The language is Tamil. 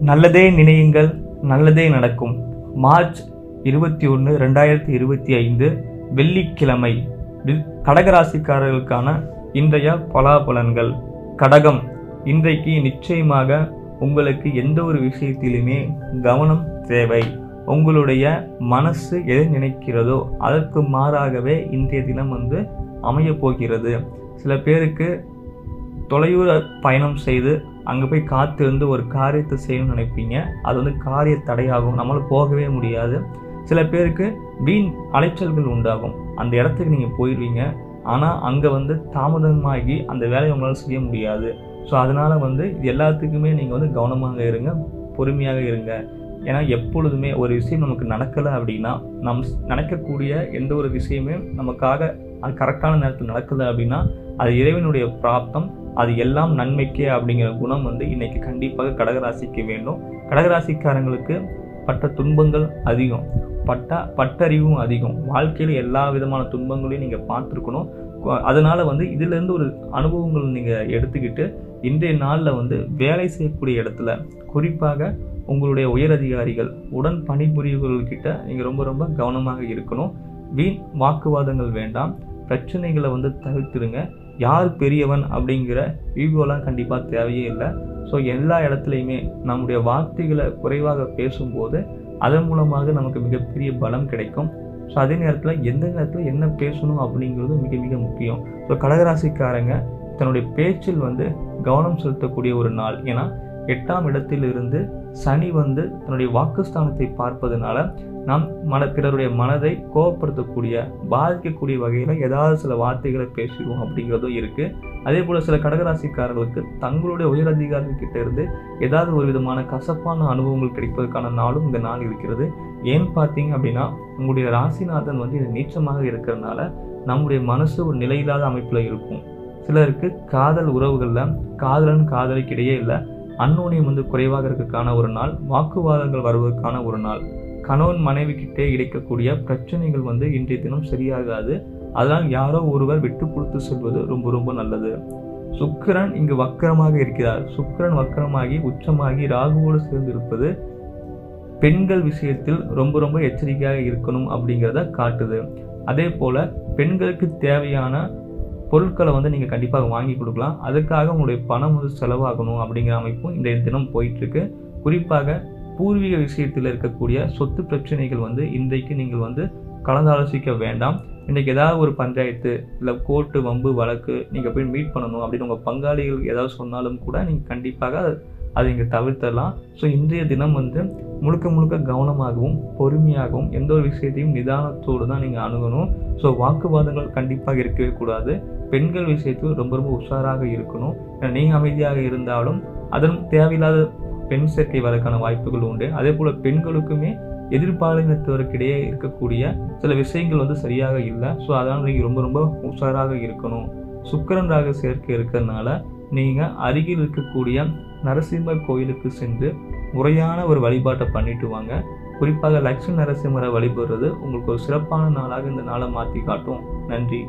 நல்லதே நினையுங்கள் நல்லதே நடக்கும். மார்ச் இருபத்தி ஒன்று ரெண்டாயிரத்தி இருபத்தி ஐந்து வெள்ளிக்கிழமை வில்- கடகராசிக்காரர்களுக்கான இன்றைய பலாபலன்கள். கடகம் இன்றைக்கு நிச்சயமாக உங்களுக்கு எந்த ஒரு விஷயத்திலுமே கவனம் தேவை. உங்களுடைய மனசு எது நினைக்கிறதோ அதற்கு மாறாகவே இன்றைய தினம் வந்து அமையப் போகிறது சில பேருக்கு தொலைதூர பயணம் செய்து அங்கே போய் காத்திருந்து ஒரு காரியத்தை செய்யணும்னு நினைப்பீங்க. அது வந்து காரிய தடையாகும். நம்மளால் போகவே முடியாது. சில பேருக்கு வீண் அலைச்சல்கள் உண்டாகும். அந்த இடத்துக்கு நீங்கள் போயிடுவீங்க ஆனால் அங்கே வந்து தாமதமாகி அந்த வேலையை உங்களால் செய்ய முடியாது. ஸோ அதனால் வந்து இது எல்லாத்துக்குமே நீங்கள் வந்து கவனமாக இருங்க. பொறுமையாக இருங்க. ஏன்னா எப்பொழுதுமே ஒரு விஷயம் நமக்கு நடக்கலை அப்படின்னா நம் நினைக்கக்கூடிய எந்த ஒரு விஷயமே நமக்காக அது கரெக்டான நேரத்தில் நடக்குது அப்படின்னா அது இறைவனுடைய பிராப்தம். அது எல்லாம் நன்மைக்கே அப்படிங்கிற குணம் வந்து இன்றைக்கி கண்டிப்பாக கடகராசிக்கு வேண்டும். கடகராசிக்காரங்களுக்கு பட்ட துன்பங்கள் அதிகம். பட்ட பட்டறிவும் அதிகம். வாழ்க்கையில் எல்லா விதமான துன்பங்களையும் நீங்கள் பார்த்துருக்கணும். அதனால் வந்து இதிலேருந்து ஒரு அனுபவங்கள் நீங்கள் எடுத்துக்கிட்டு இன்றைய நாளில் வந்து வேலை செய்யக்கூடிய இடத்துல குறிப்பாக உங்களுடைய உயரதிகாரிகள் உடன் பணிபுரியவர்கள்கிட்ட நீங்கள் ரொம்ப ரொம்ப கவனமாக இருக்கணும். வீண் வாக்குவாதங்கள் வேண்டாம். பிரச்சனைகளை வந்து தவிர்த்துருங்க யார் பெரியவன் அப்படிங்கிற ஈகோலாம் கண்டிப்பாக தேவையே இல்லை. ஸோ எல்லா இடத்துலையுமே நம்முடைய வார்த்தைகளை குறைவாக பேசும்போது அதன் மூலமாக நமக்கு மிகப்பெரிய பலம் கிடைக்கும். ஸோ அதே நேரத்தில் எந்த நேரத்தில் என்ன பேசணும் அப்படிங்கிறது மிக மிக முக்கியம். ஸோ கடகராசிக்காரங்க தன்னுடைய பேச்சில் வந்து கவனம் செலுத்தக்கூடிய ஒரு நாள். ஏன்னா எட்டாம் இடத்தில் இருந்து சனி வந்து தன்னுடைய வாக்குஸ்தானத்தை பார்ப்பதனால நாம் மன பிறருடைய மனதை கோபப்படுத்தக்கூடிய பாதிக்கக்கூடிய வகையில் ஏதாவது சில வார்த்தைகளை பேசிடுவோம் அப்படிங்கிறதும் இருக்குது அதே போல் சில கடகராசிக்காரர்களுக்கு தங்களுடைய உயர் கிட்ட இருந்து ஏதாவது ஒரு விதமான கசப்பான அனுபவங்கள் கிடைப்பதற்கான நாளும் இந்த நாள் இருக்கிறது. ஏன் பார்த்தீங்க அப்படின்னா உங்களுடைய ராசிநாதன் வந்து இது நீச்சமாக இருக்கிறதுனால நம்முடைய மனசு ஒரு நிலையில்லாத அமைப்பில் இருக்கும். சிலருக்கு காதல் உறவுகளில் காதலன் காதலிக்கிடையே இல்லை. அன்னோனியம் வந்து குறைவாக இருக்கக்கான ஒரு நாள் வாக்குவாதங்கள் வருவதற்கான ஒரு நாள். கணவன் மனைவி கிட்டே கிடைக்கக்கூடிய பிரச்சனைகள் வந்து இன்றைய தினம் சரியாகாது. அதனால் யாரோ ஒருவர் விட்டு கொடுத்து செல்வது ரொம்ப ரொம்ப நல்லது. சுக்கரன் இங்கு வக்கரமாக இருக்கிறார். சுக்கரன் வக்கரமாகி உச்சமாகி ராகுவோடு சேர்ந்து இருப்பது பெண்கள் விஷயத்தில் ரொம்ப ரொம்ப எச்சரிக்கையாக இருக்கணும் அப்படிங்கிறத காட்டுது. அதே போல் பெண்களுக்கு தேவையான பொருட்களை வந்து நீங்கள் கண்டிப்பாக வாங்கி கொடுக்கலாம். அதுக்காக உங்களுடைய பணம் வந்து செலவாகணும் அப்படிங்கிற அமைப்பும் இன்றைய தினம் போயிட்டுருக்கு. குறிப்பாக பூர்வீக விஷயத்தில் இருக்கக்கூடிய சொத்து பிரச்சனைகள் வந்து இன்றைக்கு நீங்கள் வந்து கலந்தாலோசிக்க வேண்டாம். இன்றைக்கி ஏதாவது ஒரு பஞ்சாயத்து இல்லை கோர்ட்டு வம்பு வழக்கு நீங்கள் போய் மீட் பண்ணணும் அப்படின்னு உங்கள் பங்காளிகள் ஏதாவது சொன்னாலும் கூட நீங்கள் கண்டிப்பாக அதை- இங்கே தவிர்த்தரலாம். ஸோ இன்றைய தினம் வந்து முழுக்க முழுக்க கவனமாகவும் பொறுமையாகவும் எந்த ஒரு விஷயத்தையும் நிதானத்தோடு தான் நீங்கள் அணுகணும். ஸோ வாக்குவாதங்கள் கண்டிப்பாக இருக்கவே கூடாது. பெண்கள் விஷயத்தில் ரொம்ப ரொம்ப உஷாராக இருக்கணும். நீங்கள் அமைதியாக இருந்தாலும் அதன் தேவையில்லாத பெண் சேர்க்கை வரக்கான வாய்ப்புகள் உண்டு. அதே போல் பெண்களுக்குமே எதிர்பாலினத்தவருக்கிடையே இருக்கக்கூடிய சில விஷயங்கள் வந்து சரியாக இல்லை. ஸோ அதனால் நீங்கள் ரொம்ப ரொம்ப உஷாராக இருக்கணும். சுக்கரன் ராக சேர்க்கை இருக்கிறதுனால நீங்கள் அருகில் இருக்கக்கூடிய நரசிம்மர் கோயிலுக்கு சென்று முறையான ஒரு வழிபாட்டை பண்ணிட்டு வாங்க. குறிப்பாக லட்சுமி நரசிம்மரை வழிபடுறது உங்களுக்கு ஒரு சிறப்பான நாளாக இந்த நாளை மாற்றி காட்டும். நன்றி.